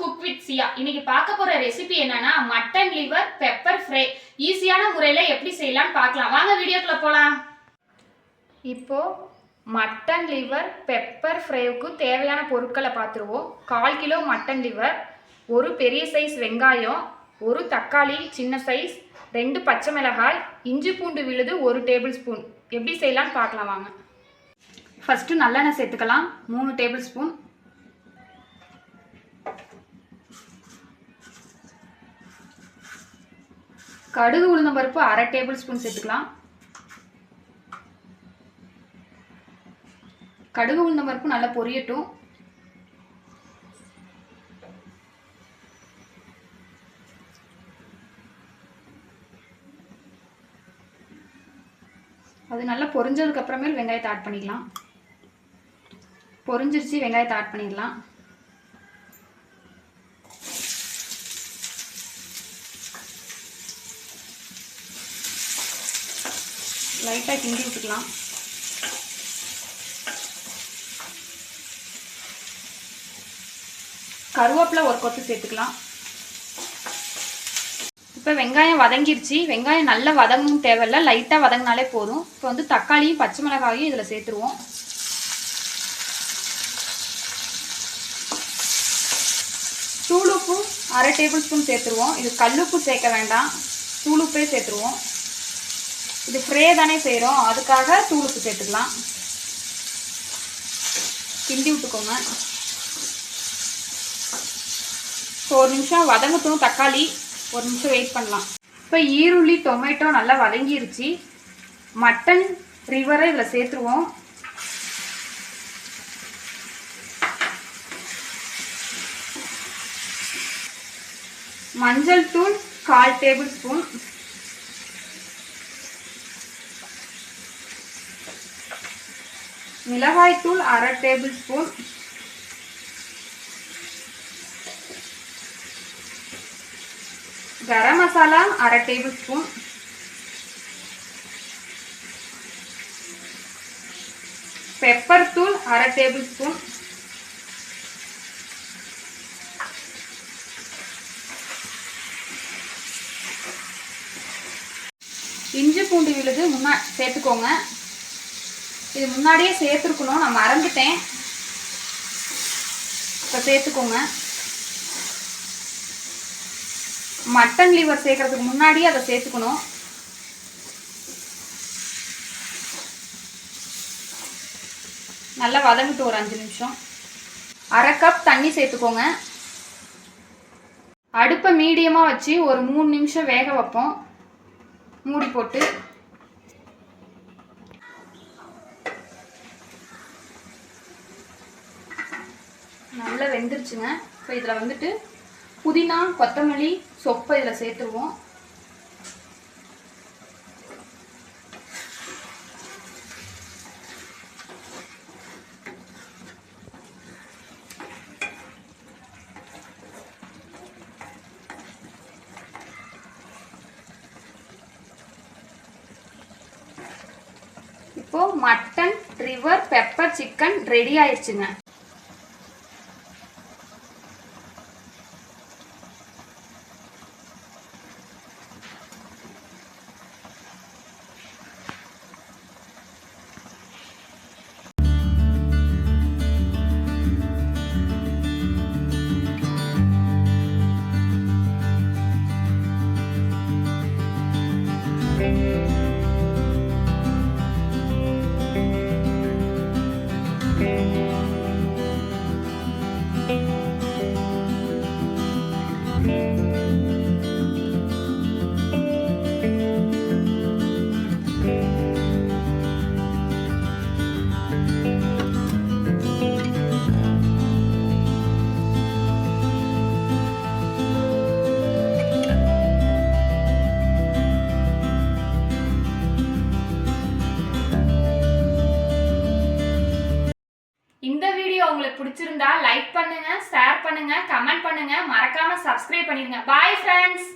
Cook with சியா இன்னைக்கு பார்க்க போற ரெசிபி என்னன்னா மட்டன் லிவர் பெப்பர் ஃப்ரை ஈஸியான முறையில எப்படி செய்யலாம்னு பார்க்கலாம். வாங்க வீடியோக்குள்ள போலாம். இப்போ மட்டன் லிவர் பெப்பர் ஃப்ரைவுக்கு தேவையான பொருட்களை பார்த்துருவோம். கால் கிலோ மட்டன் லிவர் ஒரு பெரிய சைஸ் வெங்காயம் ஒரு தக்காளி சின்ன சைஸ் ரெண்டு பச்சை மிளகாய் இஞ்சி பூண்டு விழுது ஒரு டேபிள் ஸ்பூன் எப்படி செய்யலாம்னு பார்க்கலாம் வாங்க. ஃபஸ்ட்டு நல்லெண்ணெய் சேர்த்துக்கலாம். மூணு டேபிள் ஸ்பூன் கடுகு உளுந்தம் பருப்பு அரை டேபிள் ஸ்பூன் சேர்த்துக்கலாம். கடுகு உளுந்தம் பருப்பு நல்லா பொரியட்டும். அது நல்லா பொரிஞ்சதுக்கு அப்புறமேல் வெங்காயத்தை ஆட் பண்ணிக்கலாம். பொரிஞ்சிருச்சு வெங்காயத்தை ஆட் பண்ணிடலாம். லைட்டாக கிண்டி விட்டுக்கலாம். கருவேப்பிலை ஒரு கொத்து சேர்த்துக்கலாம். இப்போ வெங்காயம் வதங்கிருச்சு. வெங்காயம் நல்லா வதங்கணும் தேவையில்ல. லைட்டாக வதங்கினாலே போதும். இப்போ வந்து தக்காளியும் பச்சை மிளகாயும் இதில் சேர்த்துருவோம். தூளுப்பும் அரை டேபிள் ஸ்பூன் சேர்த்துருவோம். இது கல்லுப்பு சேர்க்க வேண்டாம். தூளுப்பே சேர்த்துருவோம். இது ஃப்ரே தானே செய்கிறோம் அதுக்காக தூளுப்பு சேர்த்துக்கலாம். கிண்டி விட்டுக்கோங்க. ஸோ ஒரு நிமிஷம் வதங்கட்டும் தக்காளி. ஒரு நிமிஷம் வெயிட் பண்ணலாம். இப்போ ஈருள்ளி டொமேட்டோ நல்லா வதங்கிருச்சு. மட்டன் ரிவரை இதில் சேர்த்துருவோம். மஞ்சள் தூள் கால் டேபிள் ஸ்பூன். மிளகாய்த்தூள் அரை டேபிள் ஸ்பூன். கரம் மசாலா அரை டேபிள் ஸ்பூன். பெப்பர் தூள் அரை டேபிள் ஸ்பூன். இஞ்சி பூண்டு விழுது முன்னா சேர்த்துக்கோங்க. இது முன்னாடியே சேர்த்துருக்கணும். நான் மறந்துட்டேன். இப்போ சேர்த்துக்கோங்க. மட்டன் லிவர் சேர்க்கறதுக்கு முன்னாடியே அதை சேர்த்துக்கணும். நல்லா வதங்கிட்டு ஒரு அஞ்சு நிமிஷம். அரை கப் தண்ணி சேர்த்துக்கோங்க. அடுப்பை மீடியமாக வச்சு ஒரு மூணு நிமிஷம் வேக வைப்போம். மூடி போட்டு. நல்லா வெந்துருச்சுங்க. இப்போ இதில் வந்துட்டு புதினா கொத்தமல்லி சொப்பை இதில் சேர்த்துருவோம். இப்போ mutton river pepper chicken ready ஆயிடுச்சுங்க. உங்களுக்கு பிடிச்சிருந்தா லைக் பண்ணுங்க ஷேர் பண்ணுங்க கமெண்ட் பண்ணுங்க. மறக்காம சப்ஸ்கிரைப் பண்ணிருங்க பாய் ஃப்ரெண்ட்ஸ்